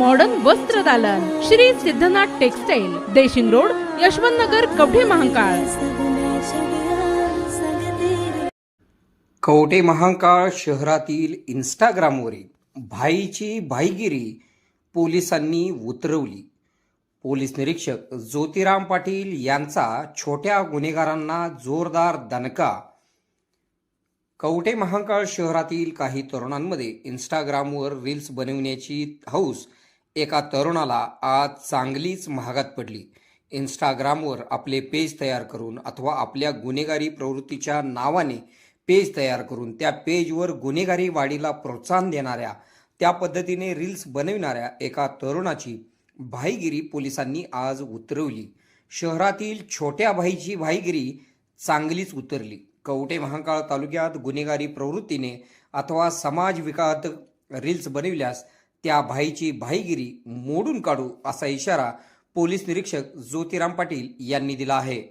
Modern वस्त्र दालन. Shri Siddhanath textile Deshing road Yashwant Nagar Kavathe Mahakal. Kavathe Mahakal शहरातील इंस्टाग्रामवरील भाईची भाईगिरी पोलिसांनी उतरवली. पोलीस निरीक्षक ज्योतिराम पाटील यांचा छोट्या गुन्हेगारांना जोरदार दणका. कवटे महाकाळ शहरातील काही तरुणांमध्ये इंस्टाग्रामवर रील्स बनविण्याची हौस एका तरुणाला आज चांगलीच महागात पडली. इंस्टाग्रामवर आपले पेज तयार करून अथवा आपल्या गुन्हेगारी प्रवृत्तीच्या नावाने पेज तयार करून त्या पेजवर गुन्हेगारी वाढीला प्रोत्साहन देणाऱ्या त्या पद्धतीने रील्स बनविणाऱ्या एका तरुणाची भाईगिरी पोलिसांनी आज उतरवली. शहरातील छोट्या भाईची भाईगिरी चांगलीच उतरली. कवटे महाकाळ तालुक्यात गुन्हेगारी प्रवृत्तीने अथवा समाज विकास रील्स बनविल्यास त्या भाईची भाईगिरी मोडून काढू असा इशारा पोलीस निरीक्षक ज्योतिराम पाटील यांनी दिला आहे.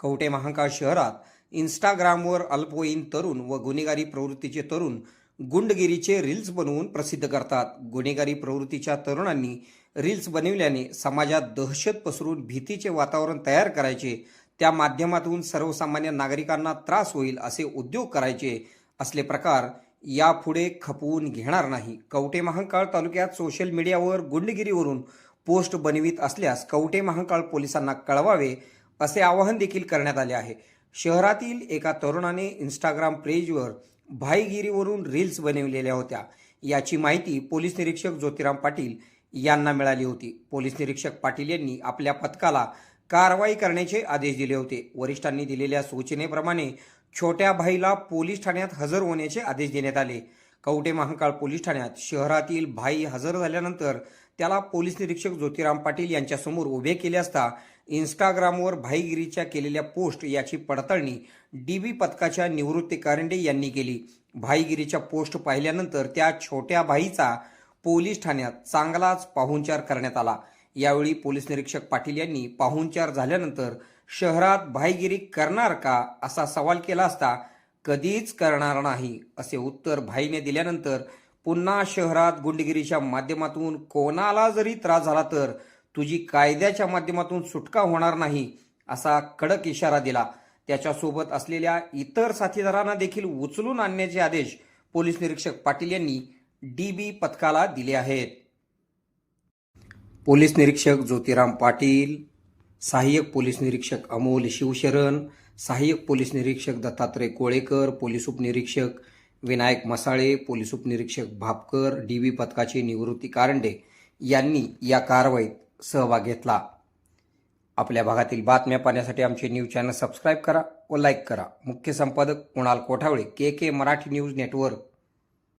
कवटे महांकाळ शहरात इंस्टाग्रामवर अल्पवयीन तरुण व गुन्हेगारी प्रवृत्तीचे तरुण गुंडगिरीचे रील्स बनवून प्रसिद्ध करतात. गुन्हेगारी प्रवृत्तीच्या तरुणांनी रील्स बनविल्याने समाजात दहशत पसरून भीतीचे वातावरण तयार करायचे. त्या माध्यमातून सर्वसामान्य नागरिकांना त्रास होईल असे उद्योग करायचे असले प्रकार यापुढे खपवून घेणार नाही. कवटे महांकाळ तालुक्यात सोशल मीडियावर गुंडगिरीवरून पोस्ट बनवित असल्यास कवटे महांकाळ पोलिसांना कळवावे असे आवाहन देखील करण्यात आले आहे. शहरातील एका तरुणाने इंस्टाग्राम पेजवर भाईगिरीवरून रील्स बनविलेल्या होत्या. याची माहिती पोलीस निरीक्षक ज्योतिराम पाटील यांना मिळाली होती. पोलीस निरीक्षक पाटील यांनी आपल्या पथकाला कारवाई करण्याचे आदेश दिले होते. वरिष्ठांनी दिलेल्या सूचनेप्रमाणे छोट्या भाईला पोलीस ठाण्यात हजर होण्याचे आदेश देण्यात आले. कवटे महाकाळ पोलीस ठाण्यात शहरातील भाई हजर झाल्यानंतर त्याला पोलीस निरीक्षक ज्योतिराम पाटील यांच्यासमोर उभे केले असता इंस्टाग्रामवर भाईगिरीच्या केलेल्या पोस्ट याची पडताळणी डी बी पथकाच्या निवृत्ती कारंडे यांनी केली. भाईगिरीच्या पोस्ट पाहिल्यानंतर त्या छोट्या भाईचा पोलीस ठाण्यात चांगलाच पाहुणचार करण्यात आला. यावेळी पोलीस निरीक्षक पाटील यांनी पाहुणचार झाल्यानंतर शहरात भाईगिरी करणार का असा सवाल केला असता कधीच करणार नाही असे उत्तर भाईने दिल्यानंतर पुन्हा शहरात गुंडगिरीच्या माध्यमातून कोणाला जरी त्रास झाला तर तुझी कायद्याच्या माध्यमातून सुटका होणार नाही असा कडक इशारा दिला. त्याच्यासोबत असलेल्या इतर साथीदारांना देखील उचलून आणण्याचे आदेश पोलीस निरीक्षक पाटील यांनी डी बी पथकाला दिले आहेत. पोलीस निरीक्षक ज्योतिराम पाटील सहाय्यक पोलीस निरीक्षक अमोल शिवशरण सहाय्यक पोलीस निरीक्षक दत्तात्रय कोळेकर पोलीस उपनिरीक्षक विनायक मसाळे पोलीस उपनिरीक्षक भापकर डी बी पथकाचे निवृत्ती कारंडे यांनी या कारवाईत सहभाग घेतला. आपल्या भागातील बातम्या पाहण्यासाठी आमचे न्यूज चॅनल सबस्क्राईब करा व लाईक करा. मुख्य संपादक Kunal Kothawale K K Marathi news network.